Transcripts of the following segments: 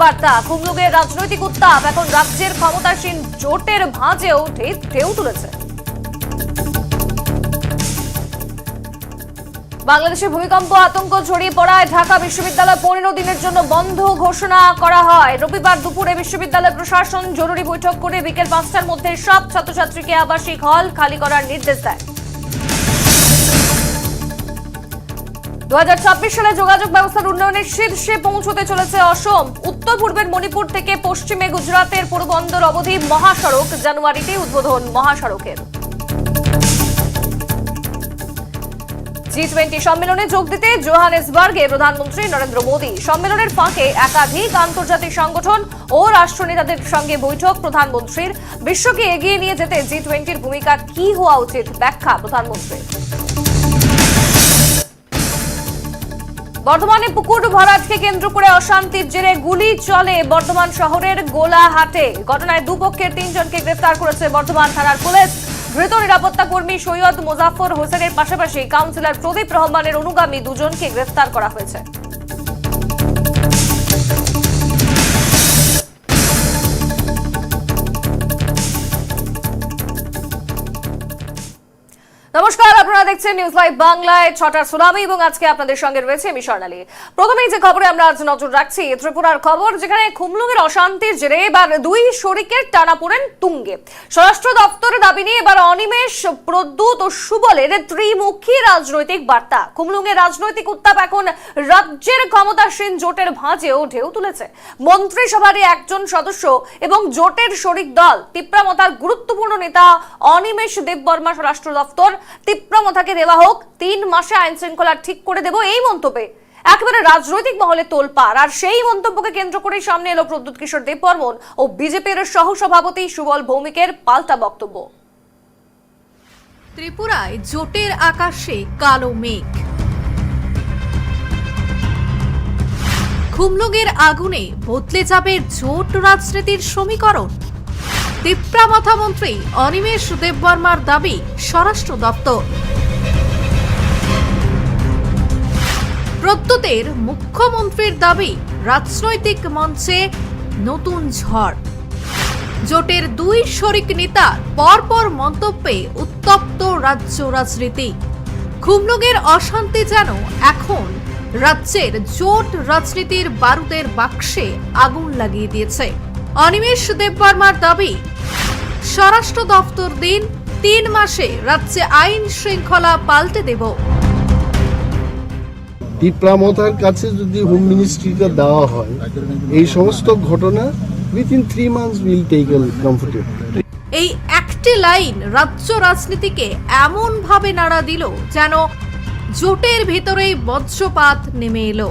বার্তা খুমলুগের রাজনৈতিক উত্তাপ এখন রাজ্যের ক্ষমতাসীন জোটের ভাঁজেও ঢেউ তুলেছে। বাংলাদেশে ভূমিকম্প, আতঙ্ক ছড়িয়ে পড়ায় ঢাকা বিশ্ববিদ্যালয় পনেরো দিনের জন্য বন্ধ ঘোষণা করা হয়। রবিবার দুপুরে বিশ্ববিদ্যালয় প্রশাসন জরুরি বৈঠক করে বিকেল পাঁচটার মধ্যে সব ছাত্রছাত্রীকে আবাসিক হল খালি করার নির্দেশ দেয়। দু হাজার ছাব্বিশ সালে যোগাযোগ ব্যবস্থার উন্নয়নের শীর্ষে পৌঁছতে চলেছে অসম। উত্তর পূর্বের মণিপুর থেকে পশ্চিমে গুজরাতের পোরবন্দর অবধি মহাসড়ক। জানুয়ারিতে উদ্বোধন মহাসড়কের। জি টোয়েন্টি সম্মেলনে যোগ দিতে জোহানেসবার্গে প্রধানমন্ত্রী নরেন্দ্র মোদী। সম্মেলনের ফাঁকে একাধিক আন্তর্জাতিক সংগঠন ও রাষ্ট্রনেতাদের সঙ্গে বৈঠক। প্রধানমন্ত্রীর বিশ্বকে এগিয়ে নিয়ে যেতে জি টোয়েন্টির ভূমিকা কি হওয়া উচিত? ব্যাখ্যা প্রধানমন্ত্রীর। বর্ধমানে পুকুর ভরাটকে কেন্দ্র করে অশান্তির জেরে গুলি চলে বর্ধমান শহরের গোলাহাটে। ঘটনায় দুপক্ষের তিনজনকে গ্রেফতার করেছে বর্ধমান থানার পুলিশ। ধৃত নিরাপত্তা কর্মী সৈয়দ মোজাফর হোসেনের পাশাপাশি কাউন্সিলর প্রদীপ রহমানের অনুগামী দুজনকে গ্রেফতার করা হয়েছে। নমস্কার, আপনারা দেখছেন নিউজ লাইভ বাংলায়। ছটার সুনামি এবং আজকে আপনাদের সঙ্গে রয়েছে আমি স্বর্ণালী। প্রথমেই যে খবরে আমরা আজ নজর রাখছি, ত্রিপুরার খবর, যেখানে খুমলুঙের অশান্তির জেরে এবার দুই শরিকের টানাপোড়েন তুঙ্গে। স্বরাষ্ট্র দপ্তরের দাবি নিয়ে এবার অনিমেষ প্রদ্যুৎ ও সুবলের ত্রিমুখী রাজনৈতিক বার্তা। খুমলুঙের রাজনৈতিক উত্তাপ এখন রাজ্যের ক্ষমতাসীন জোটের ভাঁজেও ঢেউ তুলেছে। মন্ত্রিসভারই একজন সদস্য এবং জোটের শরিক দল। তিপ্রামতার গুরুত্বপূর্ণ নেতা অনিমেষ দেববর্মা স্বরাষ্ট্র দপ্তর তিপ্রামথাকে দেওয়া হোক, তিন মাসে আইন শৃঙ্খলা ঠিক করে দেব এই মন্তব্যে। একেবারে রাজনৈতিক মহলে তোলপাড়। আর সেই মন্তব্যকে কেন্দ্র করে সামনে এলো প্রদ্যুৎ কিশোর দেববর্মন ও বিজেপির সহ সভাপতি সুবল ভৌমিকের পাল্টা বক্তব্য। ত্রিপুরায় জোটের আকাশে কালো মেঘ। খুমলুগের আগুনে বদলে যাবে জোট রাজনীতির সমীকরণ। তিপ্রামথা মন্ত্রী অনিমেষ দেববর্মার দাবি স্বরাষ্ট্র দপ্তর। প্রদ্যুতের মুখ্যমন্ত্রীর দাবি, রাজনৈতিক মঞ্চে নতুন ঝড়। জোটের দুই শরিক নেতা পরপর মন্তব্যে উত্তপ্ত রাজ্য রাজনীতি। খুমলুগের অশান্তি যেন এখন রাজ্যের জোট রাজনীতির বারুদের বাক্সে আগুন লাগিয়ে দিয়েছে। অনিমেষ দেববর্মার দাবি স্বরাষ্ট্র দপ্তর দিন তিন মাসে রাজ্যে আইন শৃঙ্খলা পাল্টে দেব। দীপ্রামতার কাছে যদি হোম মিনিস্ট্রিটা দেওয়া হয় এই সমস্ত ঘটনা within three months will take comfortable এই একটি লাইন রাজ্য রাজনীতিকে এমন ভাবে নাড়া দিল যেন জোটের ভেতরেই বজ্রপাত নেমে এলো।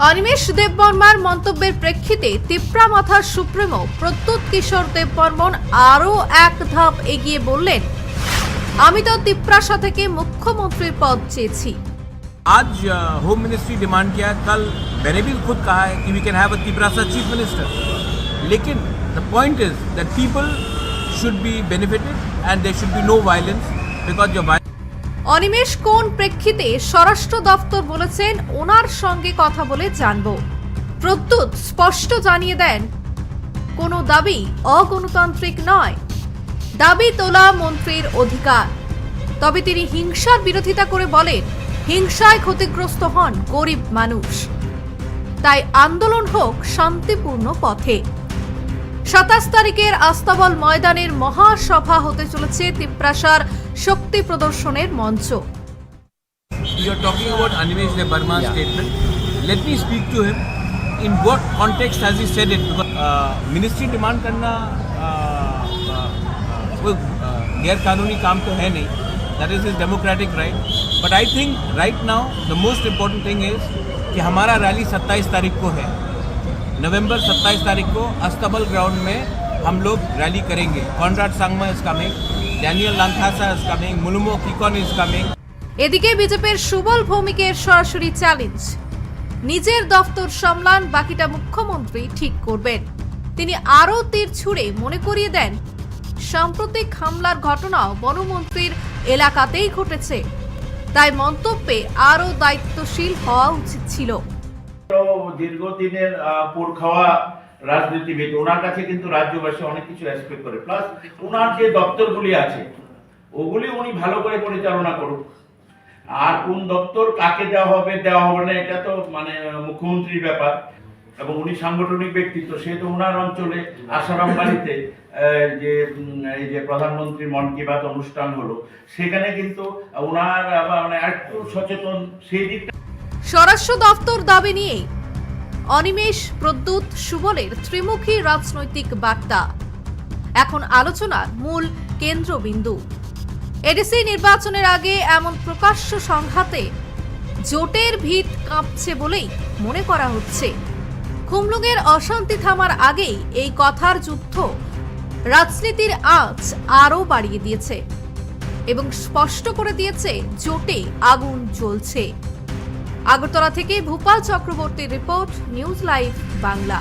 অনিমেষ দেববর্মার মন্তব্যের প্রেক্ষিতে তিপ্রা মাথার সুপ্রিমো প্রদ্যুৎ কিশোর দেববর্মন আরও এক ধাপ এগিয়ে বললেন আমি তো তিপ্রাসা থেকে মুখ্যমন্ত্রীর পদ চেয়েছি आज अ, होम मिनिस्ट्री डिमांड किया है कल मैंने भी खुद कहा है कि we can have a Tiprasa chief minister लेकिन the point is that people should be benefited and there should be no violence because जो Animesh কোন প্রেক্ষিতে স্বরাষ্ট্র দপ্তর বলেছেন ওনার সঙ্গে কথা বলে জানব। প্রদ্যুৎ স্পষ্ট জানিয়ে দেন, কোনো দাবি অগণতান্ত্রিক নয়। দাবি তোলা মন্ত্রীর অধিকার। তবে তিনি হিংসার বিরোধিতা করে বলেন, হিংসায় ক্ষতিগ্রস্ত হন গরিব মানুষ। তাই আন্দোলন হোক শান্তিপূর্ণ পথে। সাতাশ তারিখের আস্তাবল ময়দানের মহাসভা হতে চলেছে তিপ্রাসার শক্তি প্রদর্শনের মঞ্চ you are talking about Animesh De Burma's statement. Let me speak to him. In what context has he said it? Because uh, ministry demand करना uh, uh, कोई uh, गैर कानूनी काम तो है नहीं that is his democratic right but I think right now the most important thing is कि हमारा रैली 27 तारीख को है नवंबर 27 तारीख को अस्तबल ग्राउंड में हम लोग रैली करेंगे Conrad Sangma is coming Daniel Langthasa is coming Mulumo Kikon is coming এদিকে বিজেপির সুবল ভৌমিকের সরাসরি চ্যালেঞ্জ নিজের দফতর সামলান বাকিটা মুখ্যমন্ত্রী ঠিক করবেন তিনি আরও তীর ছুড়ে মনে করিয়ে দেন সাম্প্রতিক হামলার ঘটনাও বনমন্ত্রীর এলাকাতেই ঘটেছে তাই মন্তব্যে আরও দায়িত্বশীল হওয়া উচিত ছিল দীর্ঘদিনের পোর খাওয়া রাজনীতিবিদ, ওনার কাছে কিন্তু রাজ্যবাসী অনেক কিছু এক্সপেক্ট করে। প্লাস ওনার যে দপ্তরগুলি আছে, ওগুলি উনি ভালো করে পরিচালনা করুক। আর কোন দপ্তর কাকে দেওয়া হবে দেওয়া হবে না, এটা তো মানে মুখ্যমন্ত্রীর ব্যাপার। এবং উনি সাংগঠনিক ব্যক্তিত্ব সেহেতু ওনার অঞ্চলে, আসারাম বাড়িতে যে এই যে প্রধানমন্ত্রী মন কি বাত অনুষ্ঠান হলো, সেখানে কিন্তু ওনার মানে একটু সচেতন, সেই দিকটা স্বরাষ্ট্র দফতর দাবি নিয়ে অনিমেষ প্রদ্যুৎ সুবলের ত্রিমুখী রাজনৈতিক বার্তা। এখন আলোচনার মূল কেন্দ্রবিন্দু। এডিসি নির্বাচনের আগে এমন প্রকাশ্য সংঘাতে জোটের ভিত কাঁপছে বলেই মনে করা হচ্ছে। খুমলুঙের অশান্তি থামার আগেই এই কথার যুদ্ধ রাজনীতির আঁচ আরও বাড়িয়ে দিয়েছে এবং স্পষ্ট করে দিয়েছে জোটে আগুন জ্বলছে। আগরতলা থেকে ভূপাল চক্রবর্তীর রিপোর্ট নিউজ লাইভ বাংলা।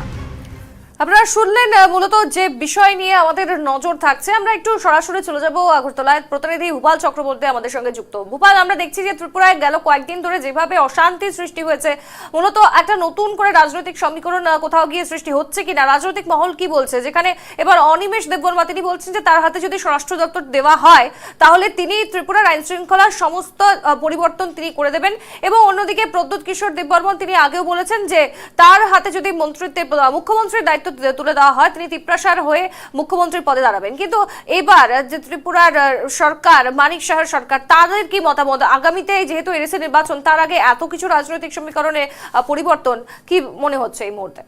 আপনারা শুনলেন মূলত যে বিষয় নিয়ে আমাদের নজর থাকছে, আমরা একটু সরাসরি চলে যাব আগরতলায়। প্রতিনিধি ভূপাল চক্রবর্তী আমাদের সঙ্গে যুক্ত। ভূপাল, আমরা দেখছি যে ত্রিপুরায় গেল কয়েকদিন ধরে যেভাবে অশান্তি সৃষ্টি হয়েছে, মূলত একটা নতুন করে রাজনৈতিক সমীকরণ কোথাও গিয়ে সৃষ্টি হচ্ছে কিনা? রাজনৈতিক মহল কি বলছে? যেখানে এবার অনিমেষ দেববর্মা, তিনি বলছেন যে তার হাতে যদি স্বরাষ্ট্র দপ্তর দেওয়া হয়, তাহলে তিনি ত্রিপুরার আইন শৃঙ্খলার সমস্ত পরিবর্তন তিনি করে দেবেন। এবং অন্যদিকে প্রদ্যুৎ কিশোর দেববর্মন তিনি আগেও বলেছেন যে তার হাতে যদি মন্ত্রিত্বের মুখ্যমন্ত্রীর দায়িত্ব তুলে- তুলে দেওয়া হয়। তিনি তিপ্রাসার হয়ে মুখ্যমন্ত্রীর পদে দাঁড়াবেন। কিন্তু এবার যে ত্রিপুরার সরকার, মানিক সাহার সরকার, তাদের কি মতামত? আগামীতে যেহেতু এরএসএ নির্বাচন, তার আগে এত কিছু রাজনৈতিক সমীকরণে পরিবর্তন কি মনে হচ্ছে এই মুহূর্তে?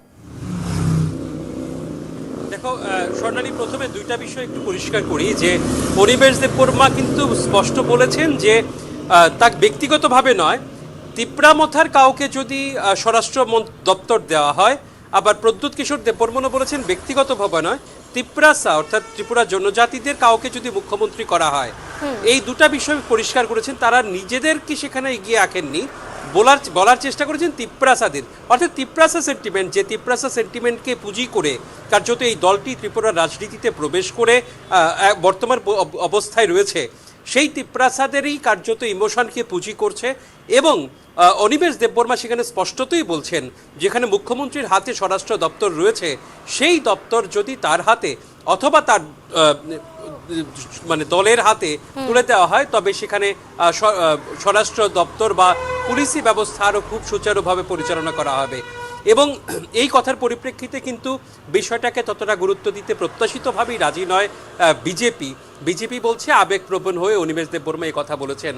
দেখো স্বর্ণালী প্রথমে দুইটা বিষয় একটু পরিষ্কার করি যে, পরিবেশ দেববর্মা কিন্তু স্পষ্ট বলেছেন যে তার ব্যক্তিগতভাবে নয়। তিপ্রামথার কাউকে যদি স্বরাষ্ট্র দপ্তর দেওয়া হয় আবার প্রদ্যুৎ কিশোর দেববর্মনও বলেছেন ব্যক্তিগত ব্যক্তিগতভাবে নয় তিপ্রাসা অর্থাৎ ত্রিপুরা জনজাতিদের কাউকে যদি মুখ্যমন্ত্রী করা হয়। এই দুটা বিষয় পরিষ্কার করেছেন তারা নিজেদের কি সেখানে এগিয়ে আঁকেননি? বলার বলার চেষ্টা করেছেন তিপ্রাসাদের অর্থাৎ তিপ্রাসা সেন্টিমেন্ট যে তিপ্রাসা সেন্টিমেন্টকে পুঁজি করে কার্যত এই দলটি ত্রিপুরার রাজনীতিতে প্রবেশ করে বর্তমান অবস্থায় রয়েছে সেই তিপ্রাসাদেরই কার্যত ইমোশনকে পুঁজি করছে। এবং অনিমেষ দেববর্মা সেখানে স্পষ্টতই বলছেন যেখানে মুখ্যমন্ত্রীর হাতে স্বরাষ্ট্র দপ্তর রয়েছে সেই দপ্তর যদি তার হাতে অথবা তার মানে দলের হাতে তুলে দেওয়া হয় তবে সেখানে স্বরাষ্ট্র দপ্তর বা পুলিশি ব্যবস্থা আরও খুব সুচারুভাবে পরিচালনা করা হবে। এবং এই কথার পরিপ্রেক্ষিতে কিন্তু বিষয়টাকে ততটা গুরুত্ব দিতে প্রত্যাশিতভাবেই রাজি নয় বিজেপি। বিজেপি বলছে আবেগপ্রবণ হয়ে অনিমেষ দেববর্মা এই কথা বলেছেন।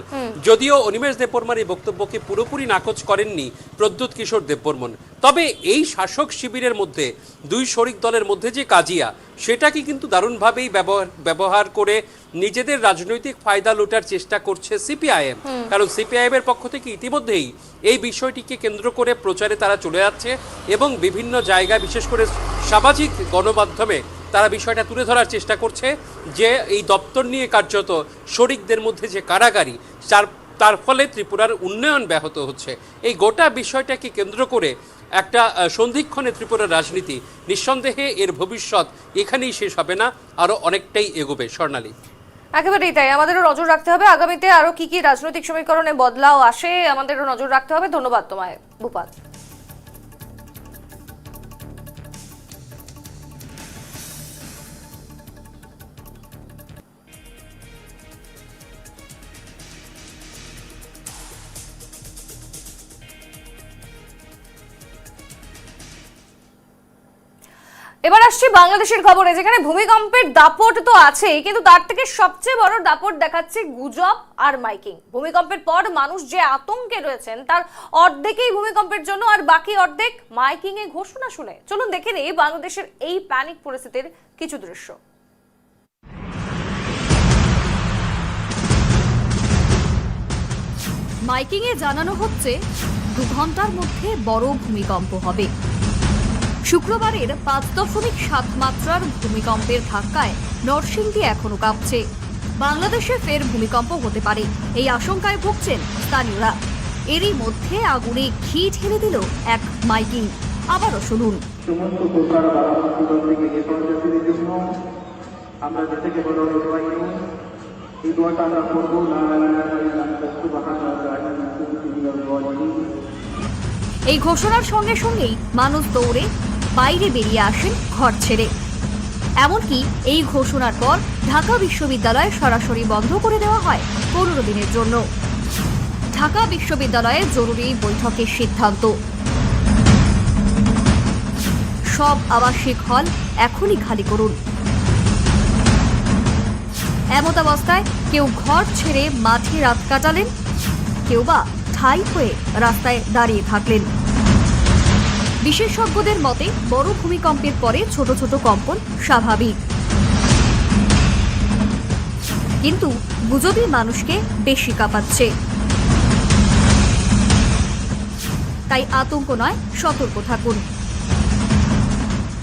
যদিও অনিমেষ দেববর্মার এই বক্তব্যকে পুরোপুরি নাকচ করেননি প্রদ্যুৎ কিশোর দেববর্মন। তবে এই শাসক শিবিরের মধ্যে দুই শরিক দলের মধ্যে যে কাজিয়া সেটাকে কিন্তু দারুণভাবেই ব্যবহার ব্যবহার করে নিজেদের রাজনৈতিক ফায়দা লুটার চেষ্টা করছে সিপিআইএম। কারণ সিপিআইএম এর পক্ষ থেকে ইতিমধ্যেই এই বিষয়টিকে কেন্দ্র করে প্রচারে তারা চলে যাচ্ছে এবং বিভিন্ন জায়গায় বিশেষ করে সামাজিক গণমাধ্যমে তারা বিষয়টা তুলে ধরার চেষ্টা করছে যে এই দপ্তর নিয়ে কার্যত শরিকদের মধ্যে যে কারাগারি তার তার ফলে ত্রিপুরার উন্নয়ন ব্যাহত হচ্ছে। এই গোটা বিষয়টাকে কেন্দ্র করে একটা সন্ধিক্ষণে ত্রিপুরার রাজনীতি, নিঃসন্দেহে এর ভবিষ্যৎ এখানেই শেষ হবে না আরও অনেকটাই এগোবে। স্বর্ণালী। একেবারেই তাই। আমাদেরও নজর রাখতে হবে আগামীতে আরও কি কি রাজনৈতিক সমীকরণে বদলাও আসে, আমাদেরও নজর রাখতে হবে। ধন্যবাদ তোমায়, ভূপাল। এবার আসছি বাংলাদেশের খবরে, যেখানে ভূমিকম্পের দাপট তো আছেই, কিন্তু তার থেকে সবচেয়ে বড় দাপট দেখাচ্ছে গুজব আর মাইকিং। ভূমিকম্পের পর মানুষ যে আতঙ্কে রয়েছেন, তার অর্ধেকেই ভূমিকম্পের জন্য আর বাকি অর্ধেক মাইকিং এ ঘোষণা শুনে। চলুন দেখে নিই বাংলাদেশের এই প্যানিক পরিস্থিতির কিছু দৃশ্য। মাইকিংয়ে জানানো হচ্ছে, দু ঘণ্টার মধ্যে বড় ভূমিকম্প হবে। শুক্রবারের পাঁচ দশমিক সাত মাত্রার ভূমিকম্পের ধাক্কায় নরসিংদী এখনও কাঁপছে বাংলাদেশে ফের ভূমিকম্প হতে পারে এই আশঙ্কায় ভুগছেন স্থানীয়রা এরই মধ্যে আগুনে ঘি ঢেলে দিল এক মাইকিং আবারও শুনুন এই ঘোষণার সঙ্গে সঙ্গেই মানুষ দৌড়ে বাইরে বেরিয়ে আসেন ঘর ছেড়ে। এমনকি এই ঘোষণার পর ঢাকা বিশ্ববিদ্যালয় সরাসরি বন্ধ করে দেওয়া হয় পনেরো দিনের জন্য। ঢাকা বিশ্ববিদ্যালয়ের জরুরি বৈঠকের সিদ্ধান্ত। সব আবাসিক হল এখনই খালি করুন। এমতাবস্থায় কেউ ঘর ছেড়ে মাঠে রাত কাটালেন, কেউ বা ঠাই হয়ে রাস্তায় দাঁড়িয়ে থাকলেন। বিশেষজ্ঞদের মতে, বড় ভূমিকম্পের পরে ছোট ছোট কম্পন স্বাভাবিক। কিন্তু গুজবই মানুষকে বেশি কাঁপাচ্ছে। তাই আতঙ্ক নয়, সতর্ক থাকুন।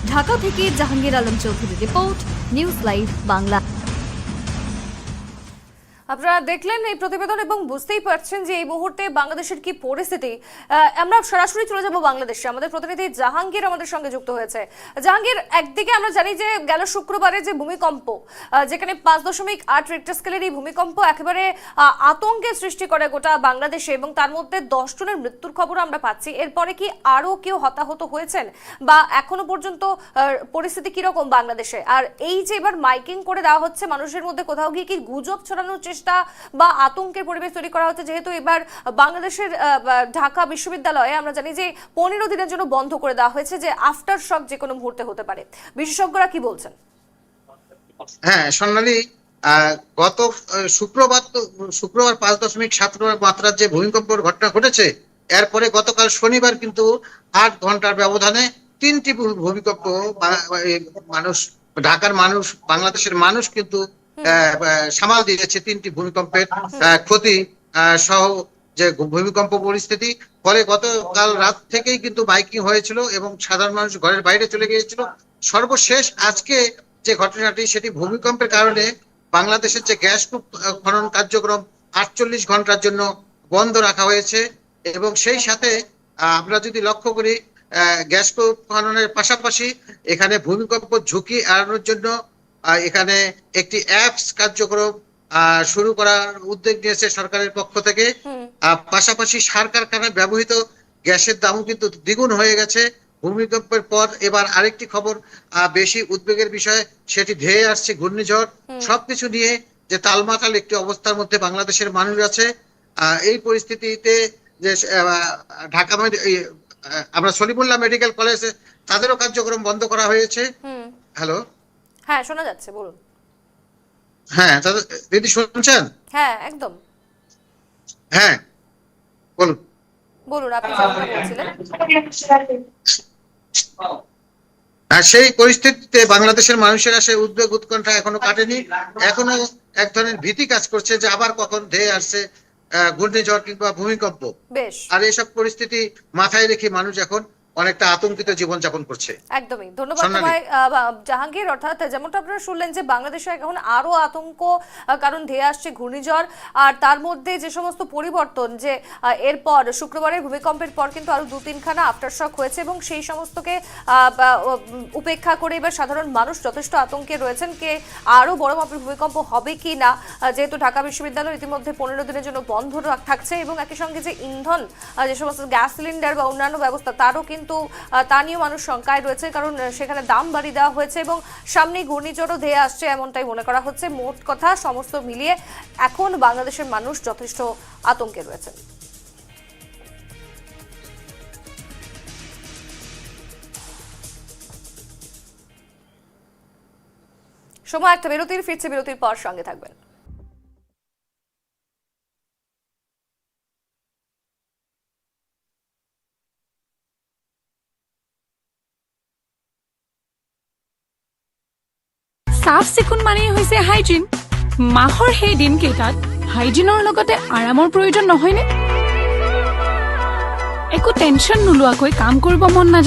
ঢাকা থেকে Jahangir Alam Chowdhury report, news live Bangla. আপনারা দেখলেন এই প্রতিবেদন এবং বুঝতেই পারছেন যে এই মুহূর্তে বাংলাদেশের কি পরিস্থিতি। আমরা সরাসরি চলে যাব বাংলাদেশে। আমাদের প্রতিনিধি জাহাঙ্গীর আমাদের সঙ্গে যুক্ত হয়েছে। জাহাঙ্গীর, একদিকে আমরা জানি যে গেল শুক্রবারে যে ভূমিকম্প যেখানে পাঁচ দশমিক আট রিক্টার স্কেলের এই ভূমিকম্প একেবারে আতঙ্কের সৃষ্টি করে গোটা বাংলাদেশে এবং তার মধ্যে দশ জনের মৃত্যুর খবর আমরা পাচ্ছি। এরপরে কি আরও কেউ হতাহত হয়েছেন? বা এখনও পর্যন্ত পরিস্থিতি কীরকম বাংলাদেশে? আর এই যে এবার মাইকিং করে দেওয়া হচ্ছে, মানুষের মধ্যে কোথাও গিয়ে কি গুজব ছড়ানোর চেষ্টা বা আতঙ্কের পরিবেশ তৈরি করা হচ্ছে, যেহেতু এবার বাংলাদেশের ঢাকা বিশ্ববিদ্যালয়ে আমরা জানি যে পনেরো দিনের জন্য বন্ধ করে দেওয়া হয়েছে, যে আফটার শক যে কোনো মুহূর্তে হতে পারে। বিশেষজ্ঞরা কি বলছেন? হ্যাঁ স্বর্ণালী গত শুক্রবার তো, শুক্রবার পাঁচ দশমিক সাত মাত্রার যে ভূমিকম্পের ঘটনা ঘটেছে, এরপরে গতকাল শনিবার কিন্তু আট ঘণ্টার ব্যবধানে তিনটি ভূমিকম্প মানুষ, ঢাকার মানুষ, বাংলাদেশের মানুষ কিন্তু সামাল দিয়েছে তিনটি ভূমিকম্পের ক্ষতি সহ যে ভূমিকম্প পরিস্থিতি। ফলে গতকাল রাত থেকেই কিন্তু বাইকিং হয়েছিল এবং সাধারণ মানুষ ঘরের বাইরে চলে গিয়েছিল। সর্বশেষ আজকে যে ঘটনাটি, সেটি ভূমিকম্পের কারণে বাংলাদেশের যে গ্যাস খনন কার্যক্রম আটচল্লিশ ঘণ্টার জন্য বন্ধ রাখা হয়েছে এবং সেই সাথে আমরা যদি লক্ষ্য করি গ্যাস খননের পাশাপাশি এখানে ভূমিকম্প ঝুঁকি এড়ানোর জন্য এখানে একটি অ্যাপস কার্যক্রম আহ, শুরু করার উদ্যোগ নিয়েছে সরকারের পক্ষ থেকে। পাশাপাশি সার কারখানায় ব্যবহৃত গ্যাসের দামও কিন্তু দ্বিগুণ হয়ে গেছে। ভূমিকম্পের পর এবার আরেকটি খবর বেশি উদ্বেগের বিষয় সেটি ধেয়ে আসছে ঘূর্ণিঝড়। সবকিছু নিয়ে যে তালমাতাল একটি অবস্থার মধ্যে বাংলাদেশের মানুষ আছে আহ, এই পরিস্থিতিতে যে ঢাকা আমরা সলিমুল্লাহ মেডিকেল কলেজে তাদেরও কার্যক্রম বন্ধ করা হয়েছে। হ্যালো? হ্যাঁ শোনা যাচ্ছে বলুন। হ্যাঁ তাদের দিদি শুনছেন? হ্যাঁ একদম। হ্যাঁ বলুন। বলুন আপনি বলছিলেন? আর সেই পরিস্থিতিতে বাংলাদেশের মানুষের আসে উদ্বেগ উৎকণ্ঠা এখনও কাটেনি। এখনও এক ধরনের ভীতি কাজ করছে যে আবার কখন ধেয়ে আসছে ঘূর্ণিঝড় কিংবা ভূমিকম্প। বেশ। আর এইসব পরিস্থিতি মাথায় রেখে মানুষ এখন অনেকটা আতঙ্কিত জীবনযাপন করছে একদমই ধন্যবাদ। তোমায় জাহাঙ্গীর অর্থাৎ যেমনটা আপনারা শুনলেন যে বাংলাদেশে এখন আরও আতঙ্ক কারণ ধেয়ে আসছে ঘূর্ণিঝড় আর তার মধ্যে যে সমস্ত পরিবর্তন যে এরপর শুক্রবারের ভূমিকম্পের পর কিন্তু আরও দু তিনখানা আফটারশক হয়েছে এবং সেই সমস্তকে উপেক্ষা করে এবার সাধারণ মানুষ যথেষ্ট আতঙ্কে রয়েছেন কে আরও বড় মাপের ভূমিকম্প হবে কি না যেহেতু ঢাকা বিশ্ববিদ্যালয় ইতিমধ্যে পনেরো দিনের জন্য বন্ধ রাখ- থাকছে এবং একই সঙ্গে যে ইন্ধন যে সমস্ত গ্যাস সিলিন্ডার বা অন্যান্য ব্যবস্থা তারও কিন্তু আহ, তা নিয়েও মানুষ শঙ্কায় রয়েছে কারণ সেখানে দাম বাড়িয়ে দেওয়া হয়েছে এবং সামনেই ঘূর্ণিঝড়ও ধেয়ে আসছে এমনটাই মনে করা হচ্ছে। মোট কথা সমস্ত মিলিয়ে এখন বাংলাদেশের মানুষ যথেষ্ট আতঙ্কে রয়েছে সময় একটা বিরতির ফিরছে বিরতির পর সঙ্গে থাকবেন। চাফ চিকুণ মানেই হৈছে হাইজিন। মাহৰ সেই দিনকেইটাত হাইজিনৰ লগতে আৰামৰ প্ৰয়োজন নহয়নে? একো টেনচন নোলোৱাকৈ কাম কৰিব মন নাযায়।